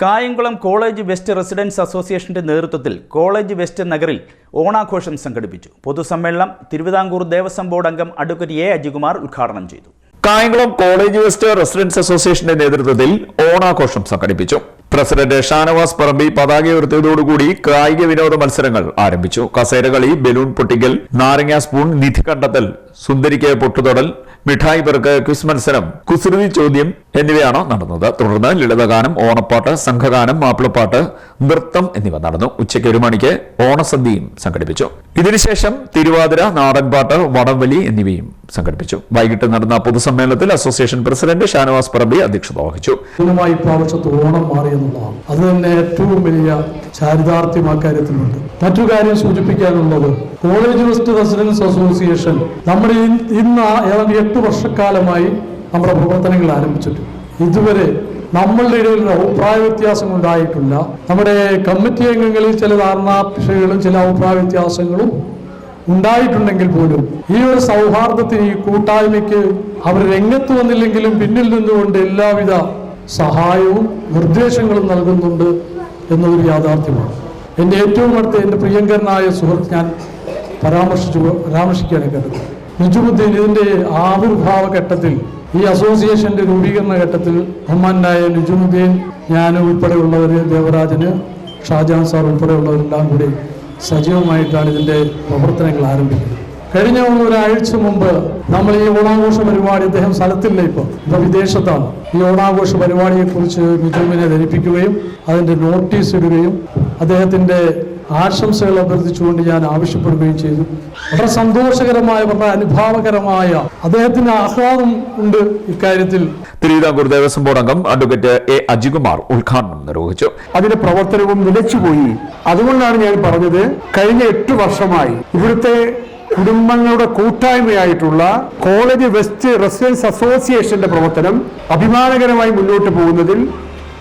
Kayamkulam college west residence അസോസിയേഷന്റെ നേതൃത്വത്തിൽ college west നഗറിൽ ഓണാഘോഷം സംഘടിപ്പിച്ചു. പൊതുസമ്മേളനം തിരുവിതാംകൂർ ദേവസ്വം ബോർഡ് അംഗം അഡ്വക്കേറ്റ് എ. അജികുമാർ ഉദ്ഘാടനം ചെയ്തു. കായംകുളം കോളേജ് വെസ്റ്റ് റെസിഡൻസ് അസോസിയേഷന്റെ നേതൃത്വത്തിൽ ഓണാഘോഷം സംഘടിപ്പിച്ചു. പ്രസിഡന്റ് ഷാനവാസ് പറമ്പി പതാക ഉയർത്തിയതോടുകൂടി കായിക വിനോദ മത്സരങ്ങൾ ആരംഭിച്ചു. കസേരകളി ബലൂൺ പൊട്ടിക്കൽ നാരങ്ങ സ്പൂൺ നിധി കണ്ടെത്തൽ സുന്ദരിക്ക് പൊട്ടുതൊടൽ മിഠായി പെറുക്ക് ക്വിസ് മത്സരം കുസൃതി ചോദ്യം എന്നിവയാണ് നടന്നത്. തുടർന്ന് ലളിതഗാനം ഓണപ്പാട്ട് സംഘഗാനം മാപ്പിളപ്പാട്ട് നൃത്തം എന്നിവ നടന്നു. ഉച്ചയ്ക്ക് ഒരു മണിക്ക് ഓണസദ്യയും സംഘടിപ്പിച്ചു. ഇതിനുശേഷം തിരുവാതിര നാടൻപാട്ട് വടംവലി എന്നിവയും സംഘടിപ്പിച്ചു. വൈകിട്ട് നടന്ന പൊതുസമ്മേളനത്തിൽ അസോസിയേഷൻ പ്രസിഡന്റ് ഷാനവാസ് പറമ്പി അധ്യക്ഷത വഹിച്ചു. ഓണം മാറി അത് തന്നെ ഏറ്റവും വലിയ ചാരിതാർത്ഥ്യം അക്കാര്യത്തിലുണ്ട് കാര്യത്തിലുണ്ട്. മറ്റു കാര്യം സൂചിപ്പിക്കാനുള്ളത് കോളേജ് വെസ്റ്റ് റെസിഡൻസ് അസോസിയേഷൻ നമ്മുടെ ഇന്ന് ഏതാണ്ട് എട്ട് വർഷക്കാലമായി നമ്മുടെ പ്രവർത്തനങ്ങൾ ആരംഭിച്ചിട്ട്. ഇതുവരെ നമ്മളുടെ ഇടയിൽ ഒരു അഭിപ്രായ വ്യത്യാസം ഉണ്ടായിട്ടില്ല. നമ്മുടെ കമ്മിറ്റി അംഗങ്ങളിൽ ചില ധാരണാപേക്ഷകളും ചില അഭിപ്രായ വ്യത്യാസങ്ങളും ഉണ്ടായിട്ടുണ്ടെങ്കിൽ പോലും ഈ ഒരു സൗഹാർദ്ദത്തിന് ഈ കൂട്ടായ്മയ്ക്ക് അവർ രംഗത്ത് വന്നില്ലെങ്കിലും പിന്നിൽ നിന്നുകൊണ്ട് എല്ലാവിധ സഹായവും നിർദ്ദേശങ്ങളും നൽകുന്നുണ്ട് എന്നതൊരു യാഥാർത്ഥ്യമാണ്. എന്റെ ഏറ്റവും അടുത്ത എന്റെ പ്രിയങ്കരനായ സുഹൃത്ത് ഞാൻ പരാമർശിച്ചു പരാമർശിക്കുകയാണ് കേട്ടത്. നിജുമുദ്ദീൻ ഇതിന്റെ ആവിർഭാവ ഘട്ടത്തിൽ ഈ അസോസിയേഷന്റെ രൂപീകരണ ഘട്ടത്തിൽ ബഹുമാനായ നിജുമുദ്ദീൻ ഞാൻ ഉൾപ്പെടെയുള്ളവർ ദേവരാജന് ഷാജഹാൻ സാർ ഉൾപ്പെടെയുള്ളവരെല്ലാം കൂടി സജീവമായിട്ടാണ് ഇതിന്റെ പ്രവർത്തനങ്ങൾ ആരംഭിക്കുന്നത്. കഴിഞ്ഞ ഒരാഴ്ച മുമ്പ് നമ്മൾ ഈ ഓണാഘോഷ പരിപാടി അദ്ദേഹം സ്ഥലത്തില്ല ഇപ്പൊ. ഇപ്പൊ വിദേശത്താണ്. ഈ ഓണാഘോഷ പരിപാടിയെ കുറിച്ച് മിജുവിനെ ധരിപ്പിക്കുകയും അതിന്റെ നോട്ടീസ് ഇടുകയും അദ്ദേഹത്തിന്റെ ആശംസകൾ അഭ്യർത്ഥിച്ചുകൊണ്ട് ഞാൻ ആവശ്യപ്പെടുകയും ചെയ്തു. വളരെ സന്തോഷകരമായ വളരെ അനുഭാവകരമായ അദ്ദേഹത്തിന് ആഹ്ലാദം ഉണ്ട് ഇക്കാര്യത്തിൽ. തിരുവിതാംകൂർ ദേവസ്വം ബോർഡ് അംഗം അഡ്വക്കേറ്റ് എ അജികുമാർ ഉദ്ഘാടനം നിർവഹിച്ചു. അതിന്റെ പ്രവർത്തനവും നിലച്ചുപോയി അതുകൊണ്ടാണ് ഞാൻ പറഞ്ഞത് കഴിഞ്ഞ എട്ട് വർഷമായി ഇവിടുത്തെ കുടുംബങ്ങളുടെ കൂട്ടായ്മയായിട്ടുള്ള കോളേജ് വെസ്റ്റ് റെസിഡൻസ് അസോസിയേഷന്റെ പ്രവർത്തനം അഭിമാനകരമായി മുന്നോട്ട് പോകുന്നതിൽ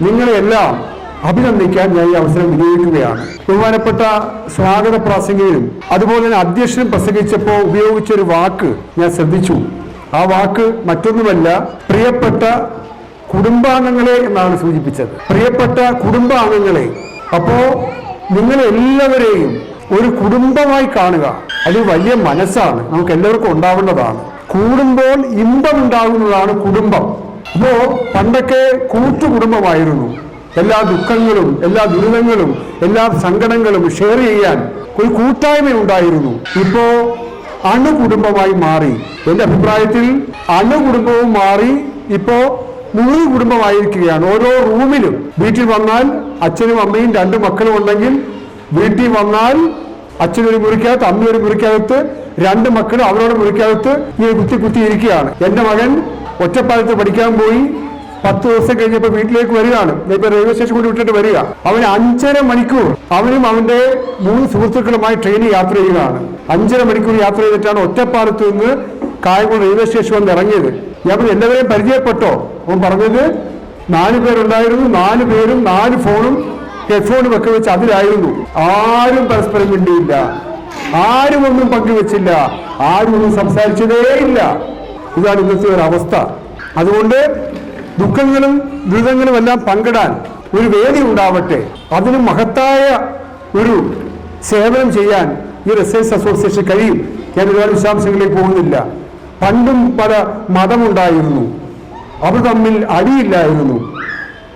നിങ്ങളെല്ലാം അഭിനന്ദിക്കാൻ ഞാൻ ഈ അവസരം വിനിയോഗിക്കുകയാണ്. ബഹുമാനപ്പെട്ട സ്വാഗത പ്രാസംഗികനും അതുപോലെ തന്നെ അധ്യക്ഷനും പ്രസംഗിച്ചപ്പോൾ ഉപയോഗിച്ച ഒരു വാക്ക് ഞാൻ ശ്രദ്ധിച്ചു. ആ വാക്ക് മറ്റൊന്നുമല്ല പ്രിയപ്പെട്ട കുടുംബാംഗങ്ങളെ എന്നാണ് സൂചിപ്പിച്ചത്. പ്രിയപ്പെട്ട കുടുംബാംഗങ്ങളെ. അപ്പോ നിങ്ങൾ എല്ലാവരെയും ഒരു കുടുംബമായി കാണുക അത് വലിയ മനസ്സാണ്. നമുക്ക് എല്ലാവർക്കും ഉണ്ടാവേണ്ടതാണ്. കൂടുമ്പോൾ ഇമ്പം ഉണ്ടാകുന്നതാണ് കുടുംബം. അപ്പോ പണ്ടൊക്കെ കൂട്ടുകുടുംബമായിരുന്നു. എല്ലാ ദുഃഖങ്ങളും എല്ലാ ദുരിതങ്ങളും എല്ലാ സങ്കടങ്ങളും ഷെയർ ചെയ്യാൻ ഒരു കൂട്ടായ്മ ഉണ്ടായിരുന്നു. ഇപ്പോ അണുകുടുംബമായി മാറി. എന്റെ അഭിപ്രായത്തിൽ അണുകുടുംബവും മാറി ഇപ്പോ മുഴു കുടുംബമായിരിക്കുകയാണ് ഓരോ റൂമിലും വീട്ടിൽ വന്നാൽ അച്ഛനും അമ്മയും രണ്ട് മക്കളും ഉണ്ടെങ്കിൽ വീട്ടിൽ വന്നാൽ അച്ഛനൊരു മുറിക്കകത്ത് അമ്മ ഒരു മുറിക്കകത്ത് രണ്ട് മക്കളും അവരോട് മുറിക്കകത്ത് ഇങ്ങനെ കുത്തി കുത്തി ഇരിക്കുകയാണ് എന്റെ മകൻ ഒറ്റപ്പാലത്ത് പഠിക്കാൻ പോയി. പത്ത് ദിവസം കഴിഞ്ഞപ്പോൾ വീട്ടിലേക്ക് വരികയാണ്. ഇപ്പൊ റെയിൽവേ സ്റ്റേഷൻ കൂടി വിട്ടിട്ട് വരിക. അവന് അഞ്ചര മണിക്കൂർ അവനും അവന്റെ മൂന്ന് സുഹൃത്തുക്കളുമായി ട്രെയിനിൽ യാത്ര ചെയ്യുകയാണ്. അഞ്ചര മണിക്കൂർ യാത്ര ചെയ്തിട്ടാണ് ഒറ്റപ്പാലത്ത് നിന്ന് കായംകുളം റെയിൽവേ സ്റ്റേഷൻ വന്ന് ഇറങ്ങിയത്. ഞാൻ എല്ലാവരെയും പരിചയപ്പെട്ടോ? അവൻ പറഞ്ഞത് നാല് പേരുണ്ടായിരുന്നു. നാല് പേരും നാല് ഫോണും ഹെഡ്ഫോണും ഒക്കെ വെച്ച് അതിലായിരുന്നു. ആരും പരസ്പരം മിണ്ടിയില്ല. ആരും ഒന്നും പങ്കുവെച്ചില്ല. ആരും ഒന്നും സംസാരിച്ചതേ ഇല്ല. ഇതാണ് ഇന്നത്തെ ഒരു അവസ്ഥ. അതുകൊണ്ട് ദുഃഖങ്ങളും ദുരിതങ്ങളും എല്ലാം പങ്കിടാൻ ഒരു വേദി ഉണ്ടാവട്ടെ. അതിന് മഹത്തായ ഒരു സേവനം ചെയ്യാൻ ഈ റിസേഴ്സ് അസോസിയേഷൻ കഴിയും. ഞാൻ ഒരുപാട് വിശദാംശങ്ങളിലേക്ക് പോകുന്നില്ല. പണ്ടും പല മതമുണ്ടായിരുന്നു. അവർ തമ്മിൽ അടിയില്ലായിരുന്നു.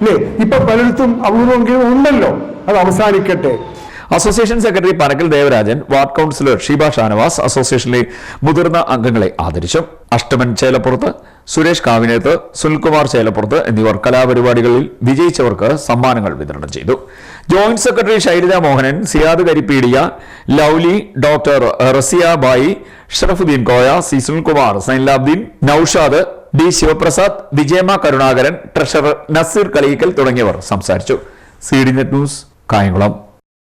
അല്ലേ ഇപ്പൊ പലയിടത്തും അപൂർവമെങ്കിലും ഉണ്ടല്ലോ. അത് അവസാനിക്കട്ടെ. Association secretary Panakkal Devarajan ward councillor Sheeba Shanavas അസോസിയേഷനിലെ മുതിർന്ന അംഗങ്ങളെ ആദരിച്ചു. അഷ്ടമൻ ചേലപ്പുറത്ത് സുരേഷ് കാവിനേത്ത് സുനിൽകുമാർ ചേലപ്പുറത്ത് എന്നിവർ കലാപരിപാടികളിൽ വിജയിച്ചവർക്ക് സമ്മാനങ്ങൾ വിതരണം ചെയ്തു. Joint secretary Shailaja Mohanan Siyad Karippeediya Lovely doctor Raziya Bai Sharafuddeen Koya C Sunilkumar Sainulabdeen Noushad D Sivaprasad Vijayamma Karunakaran treasurer Naseer Kaleekkal തുടങ്ങിയവർ സംസാരിച്ചു. C D net news Kayamkulam.